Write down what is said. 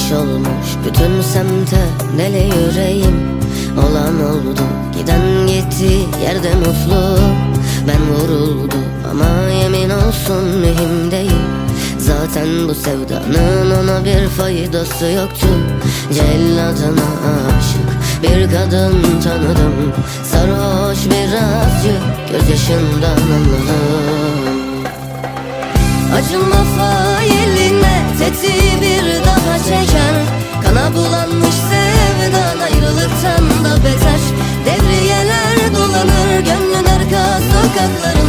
Afiş olmuş bütün semte deli yüreğim? Olan oldu giden gitti yerde mutlu. Ben vuruldum ama yemin olsun mühim değil Zaten bu sevdanın ona bir faydası yoktu. Celladına aşık bir kadın tanıdım. Sarhoş birazcık gözyaşından anladım. Acıma failine tetiği ayrılıktan da beter. Devriyeler dolanır gönlün arka sokaklarında